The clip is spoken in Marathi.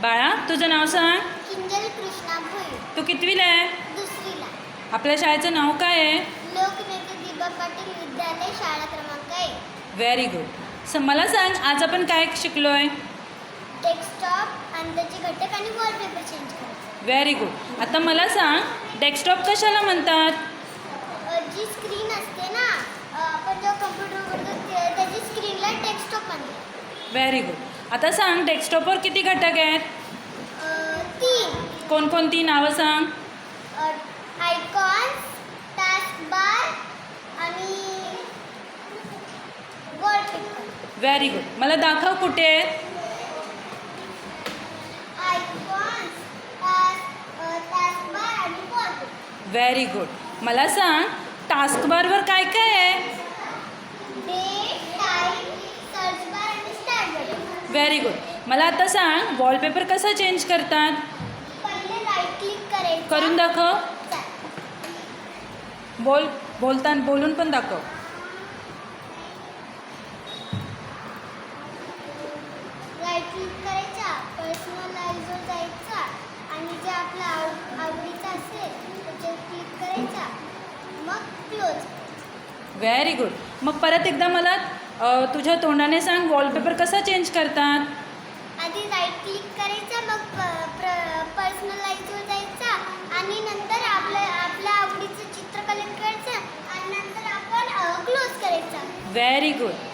बाळा तुझं नाव सांग. किंजल कृष्णा तू कितवीला आहे? दुसरीला. आपल्या शाळेचं नाव काय आहे? लोकनेते दिबा पाटील विद्यालय शाळा क्रमांक एक. व्हेरी गुड स मला सांग आज आपण काय शिकलोय? डेस्कटॉप आणि त्याचे घटक आणि वॉलपेपर चेंज करायचं. व्हेरी गुड आता मला सांग डेस्कटॉप कशाला म्हणतात? अ, जी स्क्रीन असते ना अ, आपण जेव्हा कम्प्युटर उघडतो ते- त्याची स्क्रीनला डेस्कटॉप म्हणतात. व्हेरी गुड आता सांग डेस्कटॉपवर किती घटक आहेत? कोणकोणती नावं सांग? बार आणि व्हेरी गुड मला दाखव कुठे आहेत? व्हेरी गुड मला सांग टास्कबारवर काय काय आहे? व्हेरी गुड मला आता सांग वॉलपेपर कसा चेंज करतात? करून दाखव. बोल बोलताना बोलून पण दाखव. व्हेरी गुड मग परत एकदा मला तुझ्या तोंडाने सांग वॉलपेपर कसा चेंज करतात? आधी राईट क्लिक करायचा मग पर्सनलाइजवर जायचा आणि नंतर आपलं आपल्या आवडीचं चित्र कलेक्ट करायचं आणि नंतर आपण क्लोज करायचं. Very good